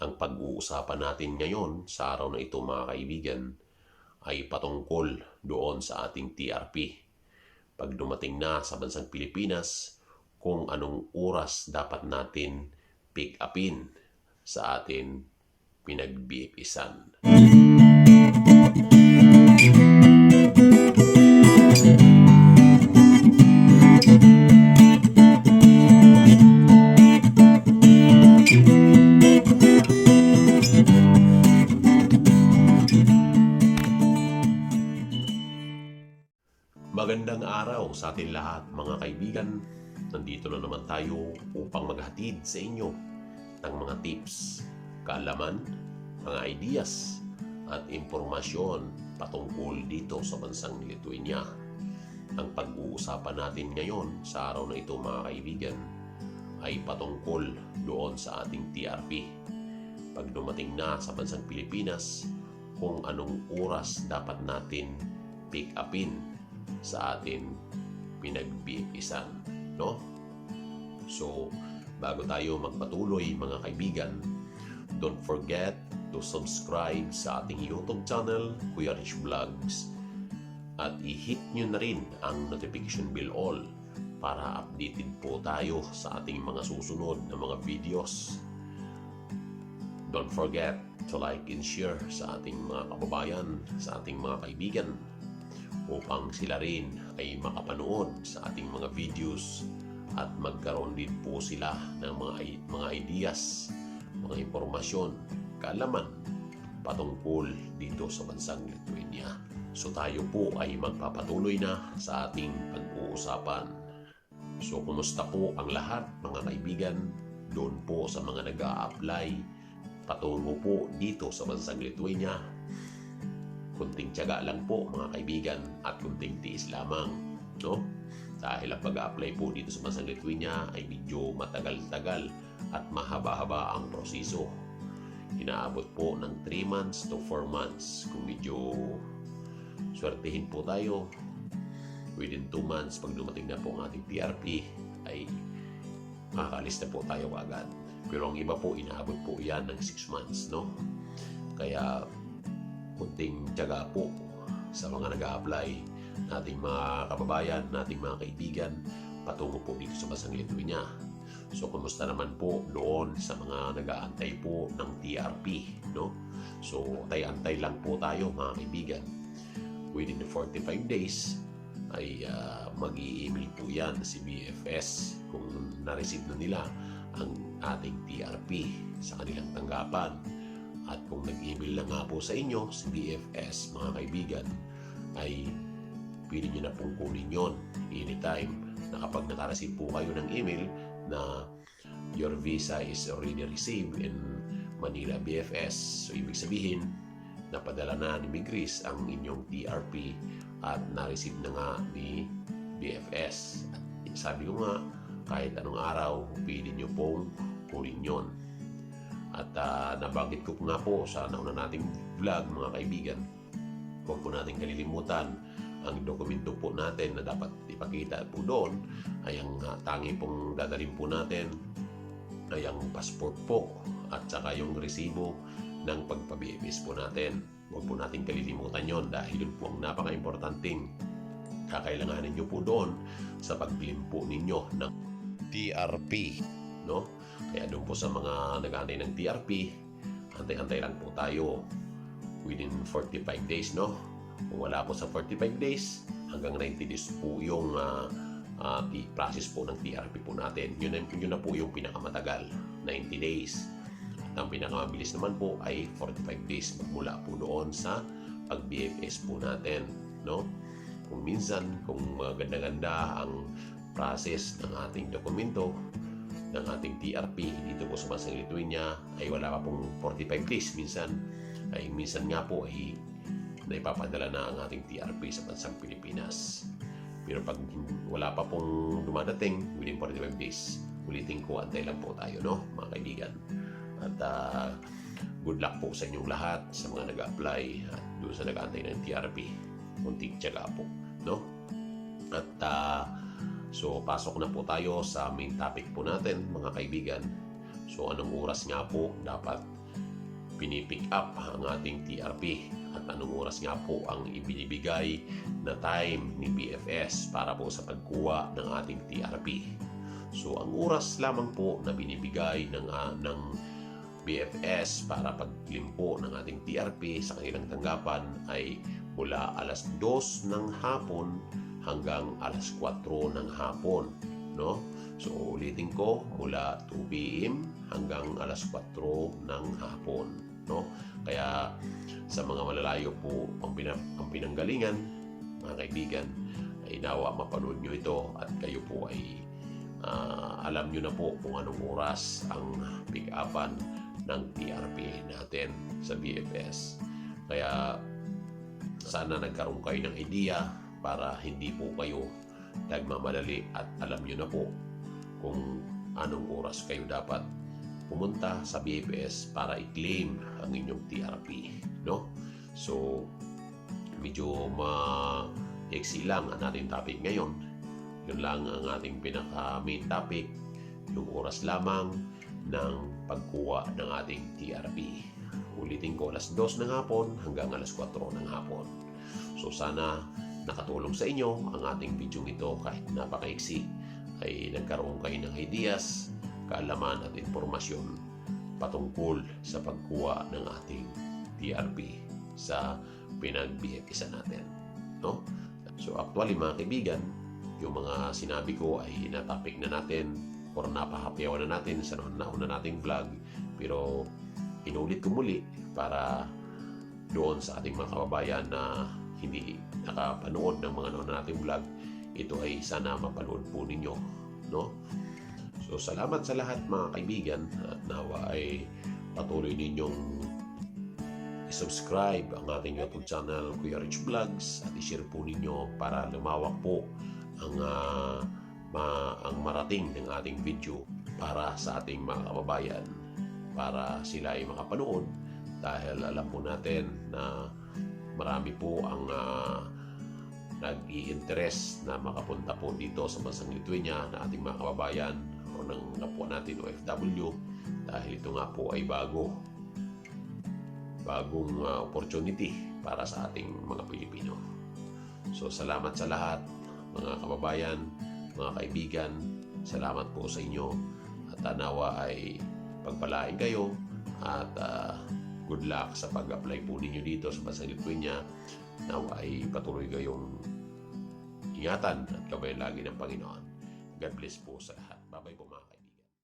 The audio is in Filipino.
Ang pag-uusapan natin ngayon sa araw na ito mga kaibigan ay patungkol doon sa ating TRP. Pag dumating na sa bansang Pilipinas, kung anong oras dapat natin pick upin sa atin pinagbiipisan. Araw sa atin lahat mga kaibigan. Nandito na naman tayo upang maghatid sa inyo ng mga tips, kaalaman, mga ideas at impormasyon patungkol dito sa bansang Lithuania. Ang pag-uusapan natin ngayon sa araw na ito mga kaibigan ay patungkol doon sa ating TRP. Pag dumating na sa bansang Pilipinas, kung anong oras dapat natin pick upin sa atin pinagbiisan, no? So, bago tayo magpatuloy mga kaibigan, don't forget to subscribe sa ating YouTube channel, Kuya Rich Vlogs, at i-hit nyo na rin ang notification bell all para updated po tayo sa ating mga susunod na mga videos. Don't forget to like and share sa ating mga kababayan, sa ating mga kaibigan upang sila rin ay makapanood sa ating mga videos at magkaroon din po sila ng mga mga ideas, mga impormasyon, kaalaman patungkol dito sa bansang Lithuania. So tayo po ay magpapatuloy na sa ating pag-uusapan. So kumusta po ang lahat mga kaibigan doon po sa mga nag apply patungo po dito sa bansang Lithuania kunting tiyaga lang po mga kaibigan at kunting tiis lamang no? Dahil ang pag-apply po dito sa bansang Lithuania ay medyo matagal-tagal at mahaba-haba ang proseso. Inaabot po ng 3 months to 4 months. Kung medyo swertihin po tayo within 2 months pag dumating na po ang ating PRP ay makakalis po tayo agad. Pero ang iba po inaabot po yan ng 6 months no? Kaya kunting tiyaga po sa mga nag apply nating mga kababayan, nating mga kaibigan patungo po dito sa Basang Lithuania. So, kumusta naman po doon sa mga nag-aantay po ng TRP, no? So, tay-antay lang po tayo mga kaibigan. Within the 45 days, ay uh, mag-i-email po yan si BFS kung na-receive na nila ang ating TRP sa kanilang tanggapan. At kung nag-email na nga po sa inyo si BFS, mga kaibigan, ay pwede nyo na pong kunin yon anytime na kapag nakareceive po kayo ng email na your visa is already received in Manila BFS. So, ibig sabihin, napadala na ni Migris ang inyong TRP at na-receive na nga ni BFS. At sabi ko nga, kahit anong araw, pwede nyo pong kunin yon at uh, nabanggit ko nga po sa nauna nating vlog mga kaibigan, huwag po natin kalilimutan ang dokumento po natin na dapat ipakita po doon ay ang uh, tangi pong dadalhin po natin ay ang passport po at saka yung resibo ng pagpabibis po natin. Huwag po natin kalilimutan yon dahil yun po ang napaka-importanting kakailanganin nyo po doon sa pagbilim po ninyo ng TRP. No? Kaya doon po sa mga nag-aantay ng TRP, antay-antay lang po tayo within 45 days, no? Kung wala po sa 45 days, hanggang 90 days po yung uh, uh, process po ng TRP po natin. Yun, yun na po yung pinakamatagal, 90 days. At ang pinakamabilis naman po ay 45 days magmula po doon sa pag-BFS po natin, no? Kung minsan, kung maganda-ganda ang process ng ating dokumento, ng ating TRP dito po sa bansang Lithuania ay wala pa pong 45 days. Minsan ay minsan nga po ay naipapadala na ang ating TRP sa bansang Pilipinas. Pero pag wala pa pong dumadating within 45 days ulitin ko antay lang po tayo no mga kaibigan? At uh, good luck po sa inyong lahat sa mga nag-apply at doon sa nag-aantay ng TRP kunting tiyaga po no? At uh, So, pasok na po tayo sa main topic po natin, mga kaibigan. So, anong oras nga po dapat pinipick up ang ating TRP at anong oras nga po ang ibinibigay na time ni BFS para po sa pagkuha ng ating TRP. So ang oras lamang po na binibigay ng, ah, ng BFS para paglimpo ng ating TRP sa kanilang tanggapan ay mula alas 2 ng hapon hanggang alas 4 ng hapon, no? So ulitin ko mula 2 p.m. hanggang alas 4 ng hapon, no? Kaya sa mga malalayo po ang, pinang, ang pinanggalingan, mga kaibigan, ay nawa mapanood nyo ito at kayo po ay ah, alam nyo na po kung anong oras ang pick-upan ng TRP natin sa BFS. Kaya sana nagkaroon kayo ng idea para hindi po kayo nagmamadali at alam nyo na po kung anong oras kayo dapat pumunta sa BFS para i-claim ang inyong TRP. No? So, medyo ma-exe lang ang ating topic ngayon. Yun lang ang ating pinaka-main topic, yung oras lamang ng pagkuha ng ating TRP. Ulitin ko, alas 2 ng hapon hanggang alas 4 ng hapon. So sana nakatulong sa inyo ang ating video ito kahit napakaiksi ay nagkaroon kayo ng ideas, kaalaman at impormasyon patungkol sa pagkuha ng ating TRP sa pinag-BFISA natin. No? So actually mga kaibigan, yung mga sinabi ko ay natapik na natin or napahapyawan na natin sa nauna nating vlog pero inulit ko muli para doon sa ating mga kababayan na hindi nakapanood ng mga nauna nating vlog ito ay sana mapanood po ninyo no? So salamat sa lahat mga kaibigan. At nawa ay patuloy ninyong i-subscribe ang ating YouTube channel Kuya Rich Vlogs at i-share po ninyo para lumawak po ang ah, ma- ang marating ng ating video para sa ating mga kababayan para sila ay makapanood dahil alam po natin na marami po ang ah, nag-i-interest na makapunta po dito sa bansang Lithuania na ating mga kababayan o ng kapwa natin OFW dahil ito nga po ay bago bagong ah, opportunity para sa ating mga Pilipino. So salamat sa lahat mga kababayan, mga kaibigan. Salamat po sa inyo at tanawa ay pagpalain kayo at ah, good luck sa pag-apply po ninyo dito sa Bansang Lithuania. Nawa ay patuloy kayong ingatan at gabayan lagi ng Panginoon. God bless po sa lahat. Bye-bye po.